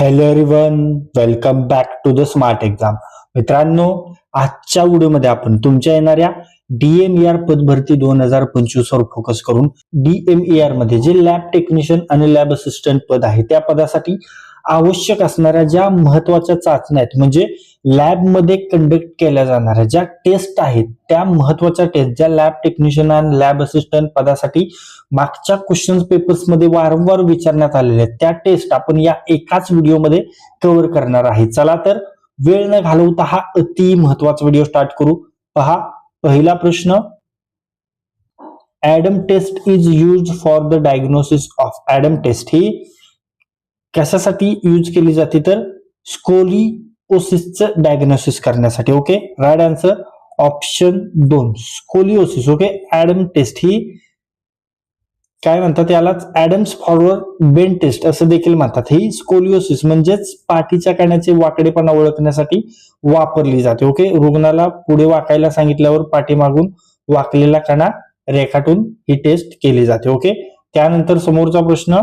Hello everyone welcome back to the smart exam मित्रांनो आजच्या व्हिडिओमध्ये आपण तुमच्या येणाऱ्या डीएमईआर पदभरती दोन हजार पंचवीस वर फोकस करून डीएमईआरमध्ये जे लॅब टेक्निशियन आणि लॅब असिस्टंट पद आहे त्या पदासाठी आवश्यक असणाऱ्या ज्या महत्त्वाच्या चाचण्या आहेत म्हणजे लॅबमध्ये कंडक्ट केल्या जाणाऱ्या ज्या टेस्ट आहेत त्या महत्त्वाच्या टेस्ट ज्या लॅब टेक्निशियन आणि लॅब असिस्टंट पदासाठी मागच्या क्वेश्चन पेपर्समध्ये वारंवार विचारण्यात आलेल्या आहेत त्या टेस्ट आपण या एकाच व्हिडिओमध्ये कव्हर करणार आहे. चला तर वेळ न घालवता हा अति महत्त्वाचा व्हिडिओ स्टार्ट करू. पहा पहिला प्रश्न. Adam test is use for the diagnosis of Adam test ही कशासाठी यूज केली जाते तर स्कोलिओसिसचं डायग्नोसिस करण्यासाठी ओके? राईट आन्सर ऑप्शन दोन स्कोलिओसिस ओके? ऍडम टेस्ट ही काय म्हणतात यालाच? ऍडम्स फॉरवर्ड बेन टेस्ट असं देखील म्हणतात. ही स्कोलिओसिस म्हणजेच पाठीच्या काण्याचे वाकडेपणा ओळखण्यासाठी वापरली जाते ओके? रुग्णाला पुढे वाकायला सांगितल्यावर पाठीमागून वाकलेला कणा रेखाटून ही टेस्ट केली जाते ओके? त्यानंतर समोरचा प्रश्न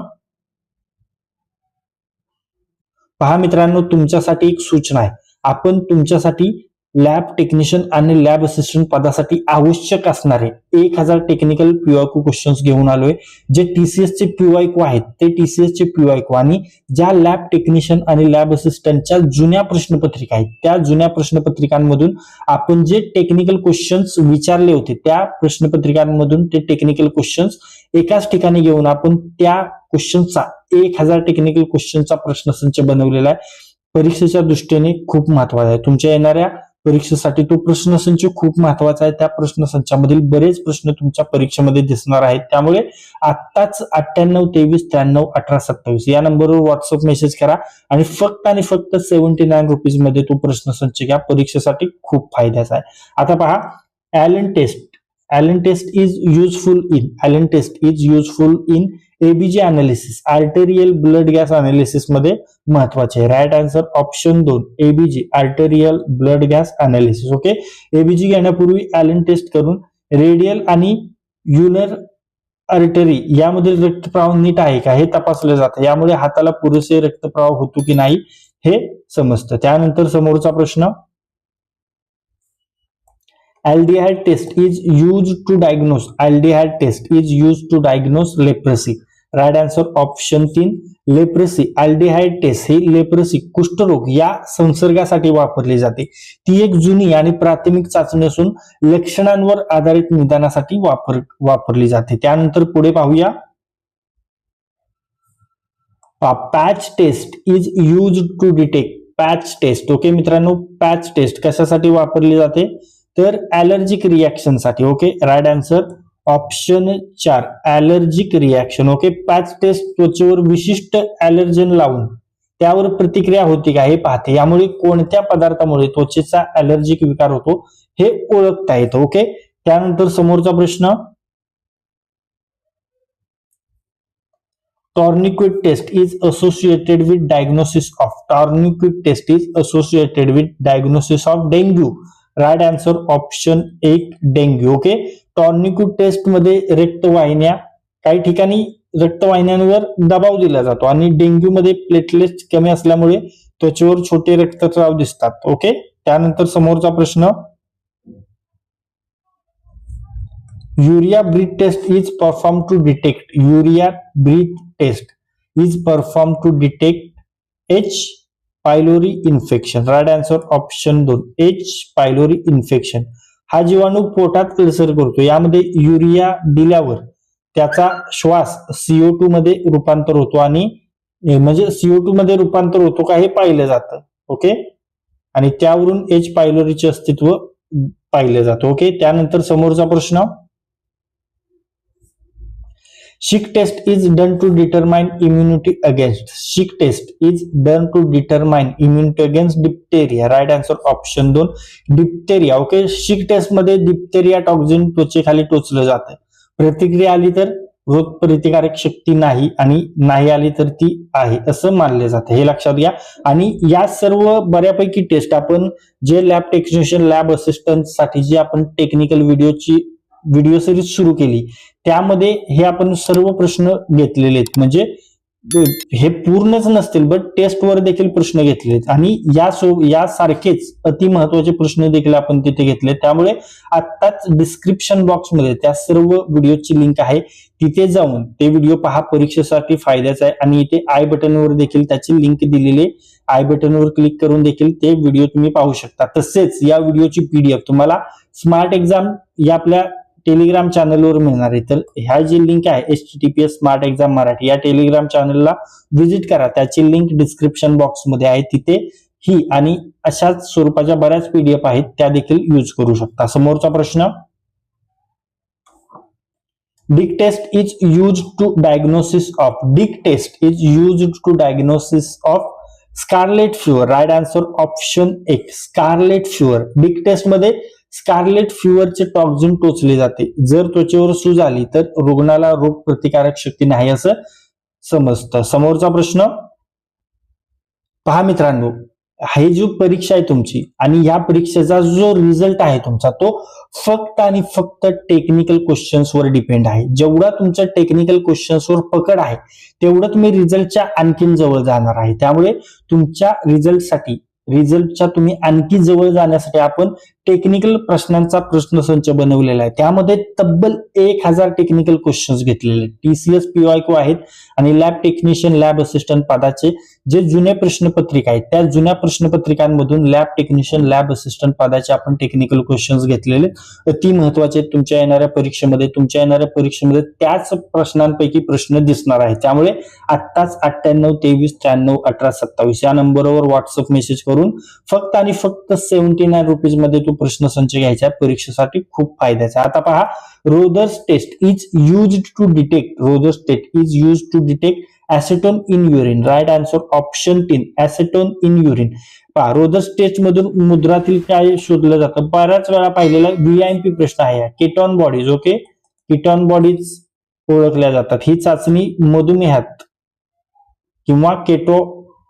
पहा मित्रांनो तुमच्यासाठी एक सूचना आहे. आपण तुमच्यासाठी लॅब टेक्निशियन आणि लॅब असिस्टंट पदासाठी आवश्यक असणारे एक हजार टेक्निकल पीवायक्यू क्वेश्चन्स घेऊन आलोय. जे टीसीएसचे पीवायक्यू आहेत ते टीसीएसचे पीवायक्यू आणि ज्या लॅब टेक्निशियन आणि लॅब असिस्टंटच्या जुन्या प्रश्नपत्रिका आहेत त्या जुन्या प्रश्नपत्रिकांमधून आपण जे टेक्निकल क्वेश्चन्स विचारले होते त्या प्रश्नपत्रिकांमधून ते टेक्निकल क्वेश्चन्स एकाच ठिकाणी घेऊन आपण त्या क्वेश्चनचा एक हजार टेक्निकल क्वेश्चनचा प्रश्नसंच बनवलेला आहे. परीक्षेच्या दृष्टीने खूप महत्त्वाचा आहे. तुमच्या येणाऱ्या परीक्षेसाठी तो प्रश्नसंच खूप महत्त्वाचा आहे. त्या प्रश्नसंचामधील बरेच प्रश्न तुमच्या परीक्षेमध्ये दिसणार आहेत. त्यामुळे आत्ताच अठ्ठ्याण्णव तेवीस त्र्याण्णव अठरा सत्तावीस या नंबरवर व्हॉट्सअप मेसेज करा आणि फक्त आणि फक्त सेव्हन्टी नाईन रुपीजमध्ये तो प्रश्नसंच घ्या. परीक्षेसाठी खूप फायद्याचा आहे. आता पहा Allen test Allen test is useful in Allen test is useful in ABG analysis arterial blood gas अनालिसिसमध्ये महत्त्वाचे राईट आन्सर ऑप्शन दोन ABG arterial blood gas analysis okay ABG घेण्यापूर्वी ॲलन टेस्ट करून रेडियल आणि युनर आर्टरी यामधील रक्तप्रवाह नीट आहे का? हे तपासलं जातं. यामुळे हाताला पुरेसे रक्तप्रवाह होतो की नाही हे समजतं. त्यानंतर समोरचा प्रश्न. Aldehyde test is used to diagnose. Aldehyde test is used to diagnose leprosy. Right answer option तीन लेप्रसी अल्डिहाइड टेस्ट ही लेप्रेसी कुष्ठरोग या संसर्गासाठी वापरली जाते. ती एक जुनी आणि प्राथमिक चाचणी असून लक्षणांवर आधारित निदानासाठी वापर वापरली जाते. त्यानंतर पुढे पाहूया. Patch test is use to detect patch test okay मित्रांनो पॅच टेस्ट कशासाठी वापरली जाते? तर ऍलर्जिक रिॲक्शनसाठी ओके राईट आन्सर ऑप्शन चार allergic reaction okay patch test त्वचेवर विशिष्ट ऍलर्जन लावून त्यावर प्रतिक्रिया होती का हे पाहते. यामुळे कोणत्या पदार्थामुळे त्वचेचा ऍलर्जिक विकार होतो हे ओळखता येतं. ओके त्यानंतर समोरचा प्रश्न. Tourniquet test is associated with diagnosis of tourniquet test is associated with diagnosis of dengue right answer option एक डेंग्यू ओके टॉर्निक्यू टेस्टमध्ये रक्तवाहिन्या काही ठिकाणी रक्तवाहिन्यांवर दबाव दिला जातो आणि डेंग्यू मध्ये प्लेटलेट कमी असल्यामुळे त्वचेवर छोटे रक्तस्राव दिसतात ओके त्यानंतर समोरचा प्रश्न urea breath test is perform to detect urea breath test is perform to detect H pylori infection right answer option दोन. एच पायलोरी इन्फेक्शन हा जीवाणू पोटात अल्सर करतो. यामध्ये युरिया दिल्यावर त्याचा श्वास सीओ टू मध्ये रूपांतर होतो आणि म्हणजे सीओ टू मध्ये रूपांतर होतो का हे पाहिलं जातं. ओके आणि त्यावरून एच पायलोरीचे अस्तित्व पाहिलं जातं. ओके त्यानंतर समोरचा प्रश्न. Schick test is done to determine immunity against. Schick test is done to determine immunity against diphtheria. Right answer option दोन डिप्टेरिया. ओके शिक टेस्टमध्ये डिप्टेरिया टॉक्झिन त्वचेखाली टोचलं जातं प्रतिक्रिया आली तर रोग प्रतिकारक शक्ती नाही आणि नाही आली तर ती आहे असं मानले जाते. हे लक्षात घ्या. आणि या सर्व बऱ्यापैकी टेस्ट आपण जे लॅब टेक्निशियन लॅब असिस्टंटसाठी जी आपण टेक्निकल व्हिडिओची व्हिडिओ सिरीज सुरू केली. त्यामध्ये हे आपण सर्व प्रश्न घेतलेले आहेत. म्हणजे हे पूर्णच नसतील बट टेस्टवर देखील प्रश्न घेतलेत आणि या सो यासारखेच अति महत्त्वाचे प्रश्न देखील आपण तिथे घेतले त्यामुळे आत्ताच डिस्क्रिप्शन बॉक्समध्ये त्या सर्व व्हिडिओची लिंक आहे. तिथे जाऊन ते व्हिडिओ पहा. परीक्षेसाठी फायद्याचा आहे. आणि इथे आय बटनवर देखील त्याची लिंक दिलेली आय बटनवर क्लिक करून देखील ते व्हिडिओ तुम्ही पाहू शकता. तसेच या व्हिडिओची पीडीएफ तुम्हाला स्मार्ट एक्झाम या आपल्या टेलिग्राम चॅनलवर मिळणार आहे. तर ह्या जी लिंक आहे H T P S smart exam Marathi या टेलिग्राम चॅनलला व्हिजिट करा. त्याची लिंक डिस्क्रिप्शन बॉक्समध्ये आहे. तिथे ही आणि अशाच स्वरूपाच्या बऱ्याच पीडीएफ आहेत त्या देखील यूज करू शकता. समोरचा प्रश्न Dick test is use to diagnosis of Dick test is use to diagnosis of scarlet fever right answer option एक स्कारलेट फ्युअर डिक टेस्टमध्ये स्कारलेट फ्युअरचे टॉक्झिन टोचले जाते. जर त्वचेवर सूज आली तर रुग्णाला रोग प्रतिकारक शक्ती नाही असं समजतं. समोरचा प्रश्न पहा मित्रांनो हे जो परीक्षा आहे तुमची आणि या परीक्षेचा जो रिझल्ट आहे तुमचा तो फक्त आणि फक्त टेक्निकल क्वेश्चन्सवर डिपेंड आहे. जेवढा तुमच्या टेक्निकल क्वेश्चन्सवर पकड आहे तेवढं तुम्ही रिझल्टच्या आणखीन जवळ जाणार आहे. त्यामुळे तुमच्या रिझल्टसाठी रिझल्टच्या तुम्ही आणखी जवळ जाण्यासाठी आपण टेक्निकल प्रश्नांचा प्रश्नसंच बनवलेला आहे. त्यामध्ये तब्बल एक हजार टेक्निकल क्वेश्चन्स घेतलेले टीसीएस पीआयको आहेत आणि लॅब टेक्निशियन लॅब असिस्टंट पदाचे जे जुने प्रश्नपत्रिका आहेत त्या जुन्या प्रश्नपत्रिकांमधून लॅब टेक्निशियन लॅब असिस्टंट पदाचे आपण टेक्निकल क्वेश्चन्स घेतलेले अति महत्त्वाचे तुमच्या येणाऱ्या परीक्षेमध्ये तुमच्या येणाऱ्या परीक्षेमध्ये त्याच प्रश्नांपैकी प्रश्न दिसणार आहे त्यामुळे आत्ताच अठ्ठ्याण्णव तेवीस त्र्याण्णव अठरा सत्तावीस या नंबरवर व्हॉट्सअप मेसेज करून फक्त आणि फक्त सेव्हन्टी नाईन रुपीजमध्ये तू प्रश्नसंच घ्यायचा परीक्षेसाठी खूप फायद्याचा. आता पहा Rothera's test is use to detect Rothera's test is use to detect acetone in urine right answer option तीन ऍसेटोन इन युरिन पहा रोदर्स टेस्ट मधून मुद्रातील काय शोधलं जातं? बऱ्याच वेळा पाहिलेला व्हीआयपी प्रश्न आहे ketone bodies okay ketone bodies ओळखल्या जातात. ही चाचणी मधुमेहात किंवा केटो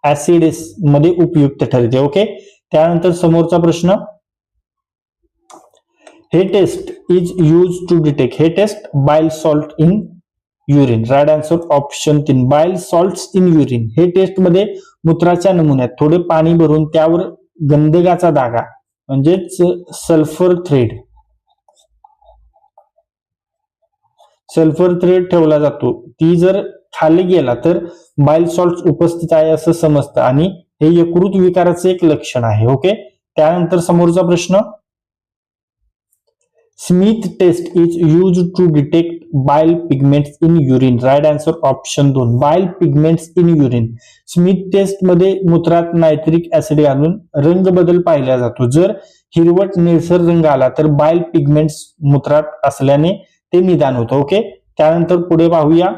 ऍसिडिसमध्ये उपयुक्त ठरते ओके त्यानंतर समोरचा प्रश्न Hay test is use to detect Hay test bile salt in urine right answer option तीन. Bile salt in urine Hay टेस्टमध्ये मूत्राच्या नमुन्यात थोडे पाणी भरून त्यावर गंधकाचा धागा म्हणजेच सल्फर थ्रेड सल्फर थ्रेड ठेवला जातो. ती जर खाली गेला तर बाईल सॉल्ट उपस्थित आहे असं समजतं. आणि हे यकृत विकाराचं एक लक्षण आहे ओके त्यानंतर समोरचा प्रश्न Smith test is use to detect bile pigments in urine right answer option दोन. Bile pigments in urine Smith टेस्टमध्ये मूत्रात नायट्रिक ऍसिड घालून रंग बदल पाहिला जातो. जर हिरवट निळसर रंग आला तर बायल पिगमेंट्स मूत्रात असल्याने ते निदान होतं. ओके त्यानंतर पुढे पाहूया.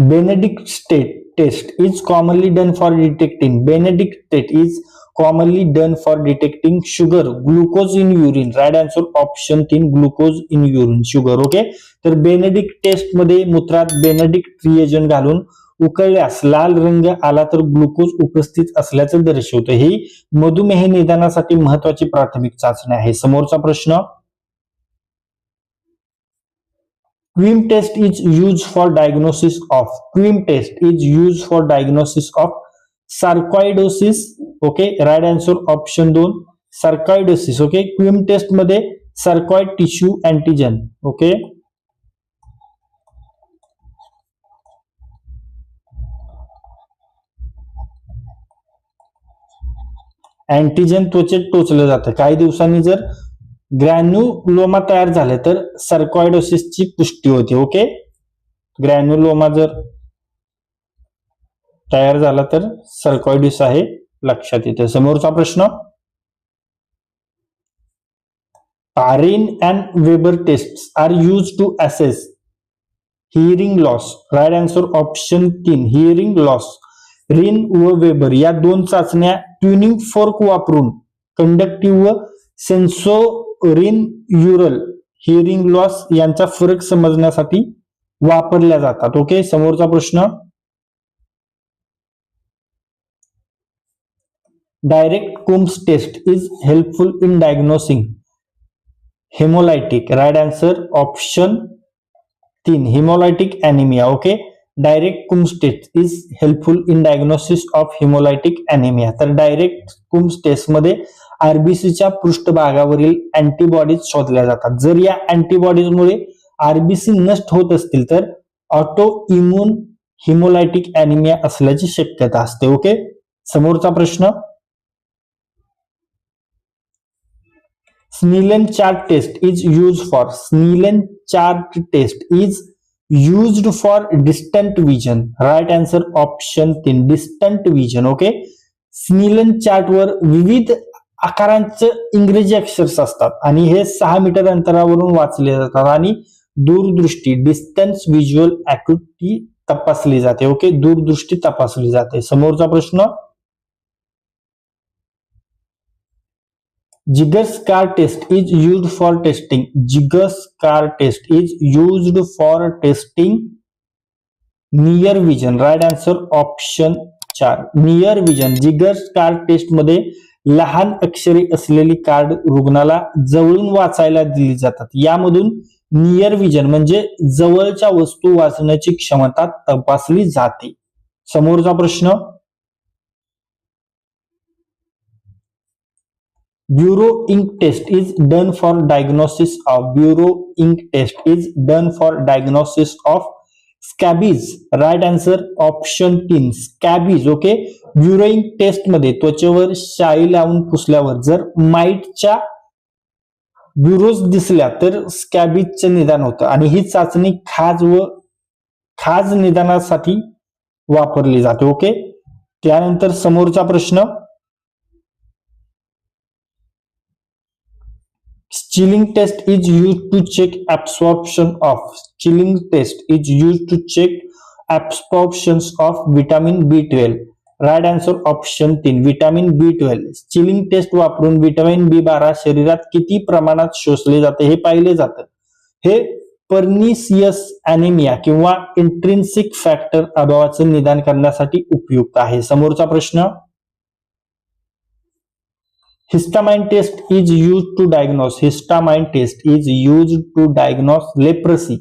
Benedict state test is commonly done for detecting Benedict test is commonly done for detecting sugar glucose in urine right answer option तीन glucose in urine sugar okay तर बेनेडिक्ट टेस्टमध्ये मूत्रात बेनेडिक्ट रिएजन घालून उकळल्यास लाल रंग आला तर ग्लुकोज उपस्थित असल्याचं दर्शवतं. ही मधुमेह निदानासाठी महत्वाची प्राथमिक चाचणी आहे. समोरचा प्रश्न Kveim test is use for diagnosis of Kveim test is use for diagnosis of sarcoidosis okay right answer option दोन. सर्कॉइडोसिस ओके क्विम टेस्टमध्ये sarcoid tissue antigen okay antigen त्वचेत टोचलं जातं. काही दिवसांनी जर ग्रॅन्युलोमा तयार झाले तर सर्कॉइडोसिसची पुष्टी होते ओके ग्रॅन्युलोमा जर तयार झाला तर सर्कॉइडिस आहे लक्षात येते समोरचा प्रश्न Rinne and Weber test are use to assess hearing loss. Right answer option तीन हिअरिंग लॉस. रिन व वेबर या दोन चाचण्या ट्युनिंग फोर्क वापरून कंडक्टिव्ह व सेन्सो रिन युरल हिअरिंग लॉस यांचा फरक समजण्यासाठी वापरल्या जातात. ओके समोरचा प्रश्न direct Coombs test is helpful in diagnosing. Haemolytic right answer option तीन haemolytic anaemia okay direct Coombs test is helpful in diagnosis of haemolytic anaemia तर डायरेक्ट कुम्स टेस्टमध्ये आरबीसीच्या पृष्ठभागावरील अँटीबॉडीज शोधल्या जातात. जर या अँटीबॉडीजमुळे आरबीसी नष्ट होत असतील तर ऑटो इम्युन हिमोलायटिक अॅनिमिया असल्याची शक्यता असते ओके समोरचा प्रश्न. Snellen chart test is use for Snellen chart test is used for distant vision right answer option तीन डिस्टंट विजन ओके स्नीलन चार्टवर विविध आकारांचे इंग्रजी अक्षर्स असतात आणि हे सहा मीटर अंतरावरून वाचले जातात आणि दूरदृष्टी डिस्टन्स व्हिज्युअल अॅक्युटी तपासली जाते ओके दूरदृष्टी तपासली जाते. समोरचा प्रश्न Jaeger's card test is used for testing Jaeger's card test is used for testing near vision right answer option चार. नियर विजन जिगर्स कार टेस्टमध्ये लहान अक्षरे असलेली कार्ड रुग्णाला जवळून वाचायला दिली जातात. यामधून नियर विजन म्हणजे जवळच्या वस्तू वाचण्याची क्षमता तपासली जाते. समोरचा प्रश्न Burrow ink test is done for diagnosis of Burrow ink test is done for diagnosis of scabies right answer option तीन स्कॅबीज ओके ब्युरो इंक टेस्टमध्ये त्वचेवर शाई लावून पुसल्यावर जर माइटच्या ब्युरोज दिसल्या तर स्कॅबीजचं निदान होतं. आणि ही चाचणी खाज व खाज निदानासाठी वापरली जाते ओके त्यानंतर समोरचा प्रश्न Schilling test is use to check absorption of Schilling test is use to check absorption of vitamin B twelve right answer option तीन vitamin B twelve Schilling test वापरून विटामिन बी बारा शरीरात किती प्रमाणात शोषले जाते हे पाहिले जातं. हे पर्निसियस अॅनिमिया किंवा इंट्रिन्सिक फॅक्टर अभावाचं निदान करण्यासाठी उपयुक्त आहे. समोरचा प्रश्न histamine test is use to diagnose histamine test is use to diagnose leprosy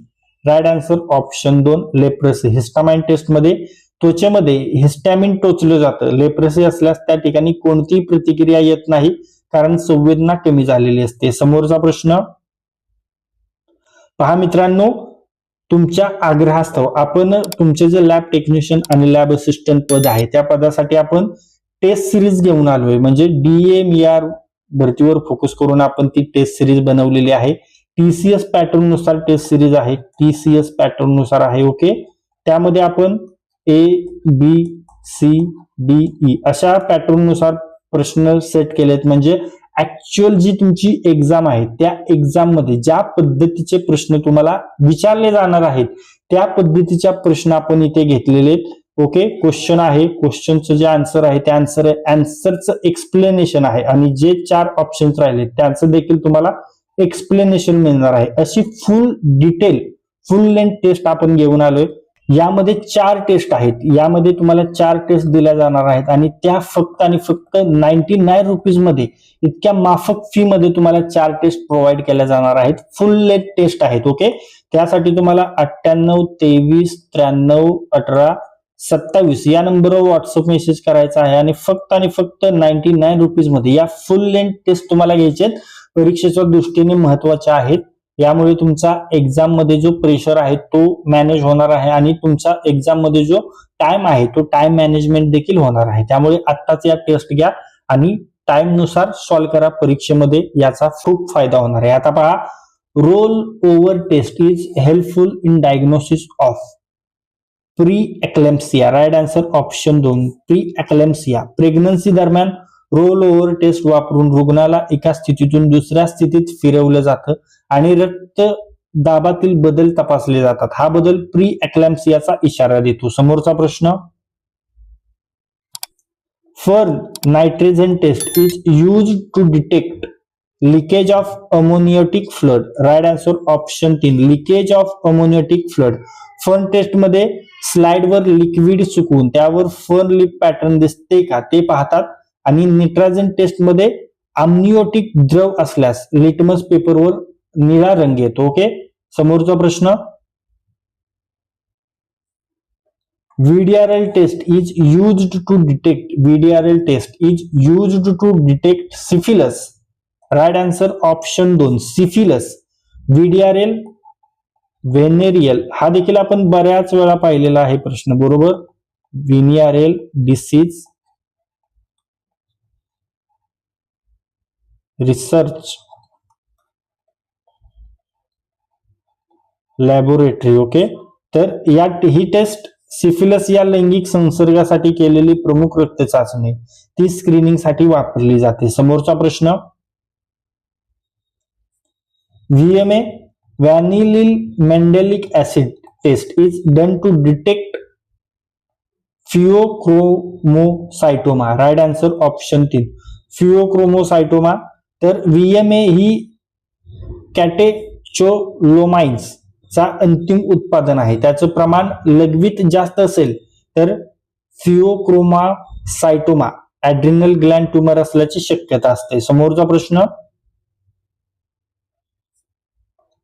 right answer option दोन लेप्रसी हिस्टामाइन टेस्टमध्ये त्वचेमध्ये हिस्टॅमिन टोचलं जातं. लेप्रसी असल्यास त्या ठिकाणी कोणतीही प्रतिक्रिया येत नाही कारण संवेदना कमी झालेली असते. समोरचा प्रश्न. पहा मित्रांनो तुमच्या आग्रहास्तव. आपण तुमचे जे लॅब टेक्निशियन आणि लॅब असिस्टंट पद आहे त्या पदासाठी आपण टेस्ट सिरीज घेऊन आलोय. म्हणजे डीएमआर भरतीवर फोकस करून आपण ती टेस्ट सिरीज बनवलेली आहे. टीसीएस पॅटर्ननुसार टेस्ट सिरीज आहे. टीसीएस पॅटर्ननुसार आहे ओके त्यामध्ये आपण A B C D E अशा पॅटर्ननुसार प्रश्न सेट केलेत. म्हणजे ऍक्च्युअल जी तुमची एक्झाम आहे त्या एक्झाममध्ये ज्या पद्धतीचे प्रश्न तुम्हाला विचारले जाणार आहेत त्या पद्धतीच्या प्रश्न आपण इथे घेतलेले आहेत. ओके क्वेश्चन आहे. क्वेश्चनचं जे आन्सर आहे ते आन्सर आन्सरचं एक्सप्लेनेशन आहे. आणि जे चार ऑप्शन्स राहिले त्यांचं देखील तुम्हाला एक्सप्लेनेशन मिळणार आहे. अशी full detail full length test आपण घेऊन आलोय. यामध्ये चार टेस्ट आहेत. यामध्ये तुम्हाला चार टेस्ट दिल्या जाणार आहेत. आणि त्या फक्त आणि फक्त नाईन्टी नाईन रुपीजमध्ये इतक्या माफक फी मध्ये तुम्हाला चार टेस्ट प्रोव्हाइड केल्या जाणार आहेत. फुल लेंथ टेस्ट आहेत ओके त्यासाठी तुम्हाला अठ्ठ्याण्णव तेवीस त्र्याण्णव अठरा सत्तावीस. या नंबरवर व्हॉट्सअप मेसेज करायचा आहे आणि फक्त आणि फक्त नाईन्टी नाईन रुपीजमध्ये या फुल लेंथ टेस्ट तुम्हाला घ्यायचे परीक्षेच्या दृष्टीने महत्त्वाच्या आहेत. यामुळे तुमचा एक्झाममध्ये जो प्रेशर आहे तो मॅनेज होणार आहे आणि तुमचा एक्झाममध्ये जो टाइम आहे तो टाइम मॅनेजमेंट देखील होणार आहे. त्यामुळे आत्ताच या टेस्ट घ्या आणि टाइमनुसार सॉल्व्ह करा. परीक्षेमध्ये याचा खूप फायदा होणार आहे. आता पहा roll over test is helpful in diagnosis of pre eclampsia right answer option दोन प्री एक्लेम्सिया प्रेग्नन्सी दरम्यान रोल ओव्हर टेस्ट वापरून रुग्णाला एका स्थितीतून दुसऱ्या स्थितीत फिरवलं जातं आणि रक्त दाबातील बदल तपासले जातात. हा बदल प्री एक्लेम्सियाचा इशारा देतो. समोरचा प्रश्न fern nitrogen test is use to detect leakage of amniotic fluid right answer option तीन leakage of amniotic fluid fern टेस्टमध्ये स्लाइडवर लिक्विड चुकवून त्यावर फन लिप पॅटर्न दिसते का ते पाहतात आणि निट्राजन टेस्टमध्ये आम्निओटिक द्रव असल्यास लिटमस पेपरवर निळा रंग येतो ओके समोरचा प्रश्न VDRL test is used to detect VDRL test is used to detect syphilis. Right answer option 2 syphilis. VDRL व्हेनेरियल हा देखील आपण बऱ्याच वेळा पाहिलेला आहे प्रश्न. बरोबर? Venereal disease research laboratory. Okay? तर या ही टेस्ट सिफिलस या लैंगिक संसर्गासाठी केलेली प्रमुख रक्त चाचणी ती स्क्रीनिंगसाठी वापरली जाते. समोरचा प्रश्न. VMA vanillyl mandelic acid test is done to detect phaeochromocytoma right answer option तीन फिओक्रोमोसायटोमा तर व्हीएमए ही कॅटेचोलोमाइन्स चा अंतिम उत्पादन आहे. त्याचं प्रमाण लघवीत जास्त असेल तर फिओक्रोमा सायटोमा ऍड्रिनल ग्लॅन्ड ट्युमर असल्याची शक्यता असते. समोरचा प्रश्न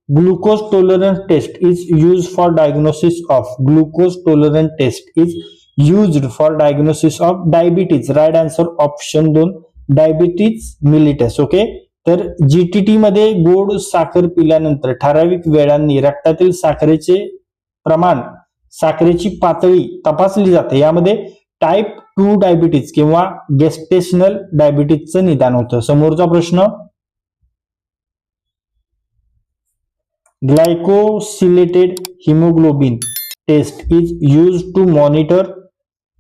glucose tolerance test is use for diagnosis of glucose tolerance test is used for diagnosis of diabetes right answer option दोन डायबिटीज मिलिटस ओके तर जीटीटी मध्ये गोड साखर पिल्यानंतर ठराविक वेळांनी रक्तातील साखरेचे प्रमाण साखरेची पातळी तपासली जाते. यामध्ये टाईप टू डायबिटीज किंवा गेस्टेशनल डायबिटीजचं निदान होतं. समोरचा प्रश्न glycosylated haemoglobin test is use to monitor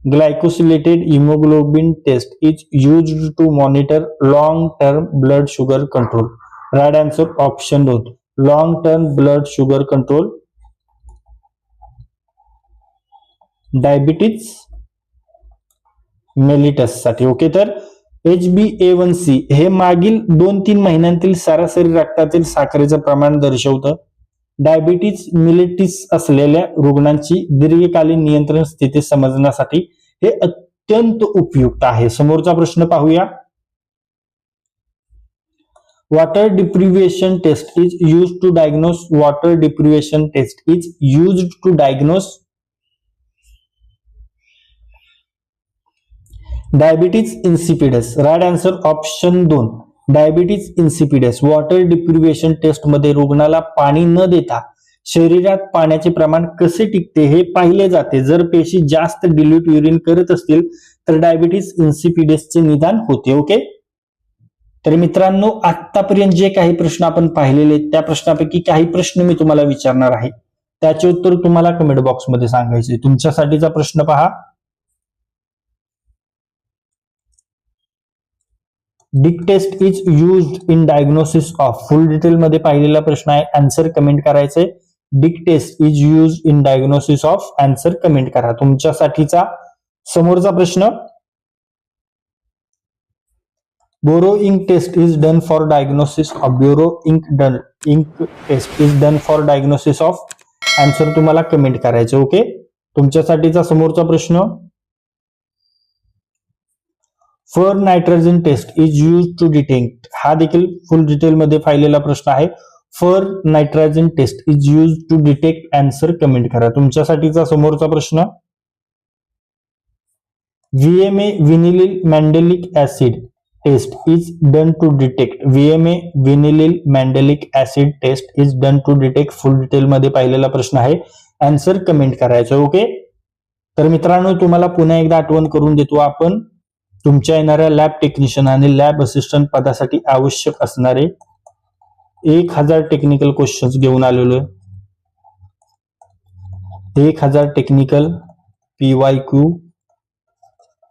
glycosylated haemoglobin test is use to monitor long term blood sugar control right answer option दोन. Long term blood sugar control diabetes mellitus okay तर H B A one C हे मागील दोन तीन महिन्यांतील सरासरी रक्तातील साखरेचं प्रमाण दर्शवतं. डायबिटीज मिलिटिस असलेल्या रुग्णांची दीर्घकालीन नियंत्रण स्थिती समजण्यासाठी हे अत्यंत उपयुक्त आहे. समोरचा प्रश्न पाहूया. Water deprivation test is use to diagnose water deprivation test is use to diagnose diabetes insipidus right answer option दोन. डायबिटीज इन्सिपिडस वॉटर डिप्रिव्हेशन टेस्टमध्ये रुग्णाला पाणी न देता शरीरात पाण्याचे प्रमाण कसे टिकते हे पाहिले जाते. जर पेशी जास्त डिल्यूट युरिन करत असतील तर डायबिटीज इन्सिपिडसचे निदान होते ओके तर मित्रांनो आतापर्यंत जे काही प्रश्न आपण पाहिलेले त्या प्रश्नापैकी काही प्रश्न मी तुम्हाला विचारणार आहे. त्याचे उत्तर तुम्हाला कमेंट बॉक्समध्ये सांगायचे तुमच्यासाठीचा प्रश्न पहा. Dick test is use in diagnosis of full detail मध्ये पाहिलेला प्रश्न आहे आन्सर कमेंट करायचे. Dick test is use in diagnosis of answer comment करा. तुमच्यासाठीचा समोरचा प्रश्न. Burrow ink test is done for diagnosis of burrow ink done ink test is done for diagnosis of answer तुम्हाला कमेंट करायचे okay तुमच्यासाठीचा समोरचा प्रश्न. Fern nitrogen test is use to detect. हा देखील फुल डिटेलमध्ये पाहिलेला प्रश्न आहे. Fern nitrogen test is use to detect answer comment करा. तुमच्यासाठीचा समोरचा प्रश्न VMA vanillyl mandelic acid test is done to detect. VMA vanillyl mandelic acid test is done to detect. Full डिटेलमध्ये पाहिलेला प्रश्न आहे. अँसर कमेंट करायचं ओके? तर मित्रांनो तुम्हाला पुन्हा एकदा आठवण करून देतो आपण. तुमच्या येणाऱ्या लॅब टेक्निशियन आणि लॅब असिस्टंट पदासाठी आवश्यक असणारे एक हजार टेक्निकल क्वेश्चन्स घेऊन आलेलो आहे. एक हजार technical P Y Q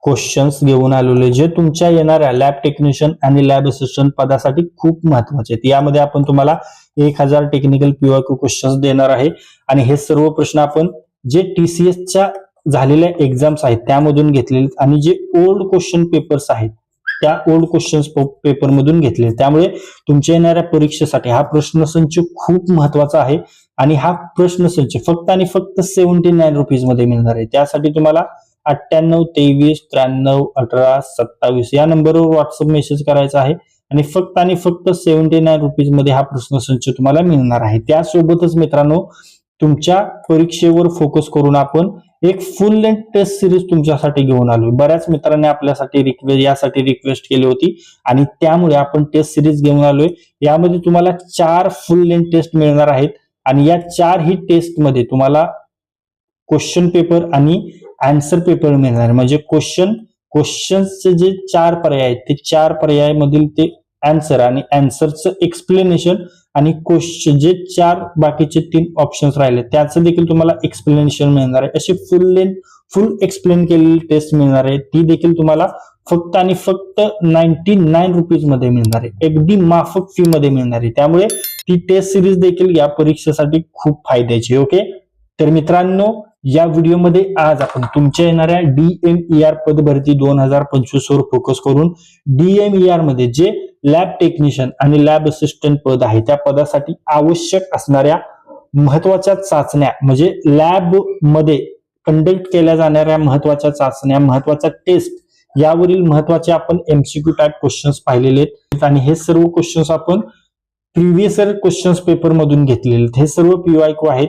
questions घेऊन आलेलो आहे. जे तुमच्या येणाऱ्या लॅब टेक्निशियन आणि लॅब असिस्टंट पदासाठी खूप महत्त्वाचे आहेत. यामध्ये आपण तुम्हाला एक हजार technical P Y Q questions देणार आहे. आणि हे सर्व प्रश्न आपण जे टीसीएसच्या झालेल्या एक्झाम्स आहेत त्यामधून घेतलेले आणि जे ओल्ड क्वेश्चन पेपर्स आहेत त्या ओल्ड क्वेश्चन पेपर मधून घेतले त्यामुळे तुमच्या येणाऱ्या परीक्षेसाठी हा प्रश्नसंच खूप महत्त्वाचा आहे आणि हा प्रश्नसंच फक्त आणि फक्त सेव्हन्टी नाईन रुपीजमध्ये मिळणार आहे. त्यासाठी तुम्हाला अठ्ठ्याण्णव तेवीस त्र्याण्णव अठरा सत्तावीस या नंबरवर व्हॉट्सअप मेसेज करायचा आहे आणि फक्त आणि फक्त सेव्हन्टी नाईन रुपीजमध्ये हा प्रश्नसंच तुम्हाला मिळणार आहे. त्यासोबतच मित्रांनो तुमच्या परीक्षेवर फोकस करून आपण एक फुल लेंथ टेस्ट सिरीज तुमच्यासाठी घेऊन आलोय. बऱ्याच मित्रांनी आपल्यासाठी रिक्वेस्ट यासाठी रिक्वेस्ट केली होती आणि त्यामुळे आपण टेस्ट सिरीज घेऊन आलोय. यामध्ये तुम्हाला चार फुल लेंथ टेस्ट मिळणार आहेत आणि या चार ही टेस्टमध्ये तुम्हाला क्वेश्चन पेपर आणि आन्सर पेपर मिळणार. म्हणजे क्वेश्चन क्वेश्चनचे जे चार पर्याय आहेत ते चार पर्यायामधील ते आन्सर आणि आन्सरचं एक्सप्लेनेशन आणि क्वेश्चन जे चार बाकीचे तीन ऑप्शन्स राहिले त्याचं देखील तुम्हाला एक्सप्लेनेशन मिळणार आहे. अशी फुल लेंथ फुल एक्सप्लेन केलेली टेस्ट मिळणार आहे. ती देखील तुम्हाला फक्त आणि फक्त नाईन्टी नाईन रुपीजमध्ये मिळणार आहे. अगदी माफक फी मध्ये मिळणार आहे. त्यामुळे ती टेस्ट सिरीज देखील या परीक्षेसाठी खूप फायद्याची ओके तर मित्रांनो या व्हिडिओमध्ये आज आपण तुमच्या येणाऱ्या डीएमईआर पद भरती दोन हजार पंचवीस वर फोकस करून डीएमईआरमध्ये जे लॅब टेक्निशियन आणि लॅब असिस्टंट पद आहे त्या पदासाठी आवश्यक असणाऱ्या महत्त्वाच्या चाचण्या म्हणजे लॅबमध्ये कंडक्ट केल्या जाणाऱ्या महत्त्वाच्या चाचण्या महत्त्वाच्या टेस्ट यावरील महत्त्वाचे आपण एमसीक्यू टाईप क्वेश्चन्स पाहिलेले आहेत. आणि हे सर्व क्वेश्चन्स आपण प्रिव्हियस क्वेश्चन्स पेपर मधून घेतलेले आहेत. हे सर्व पीवायको आहेत.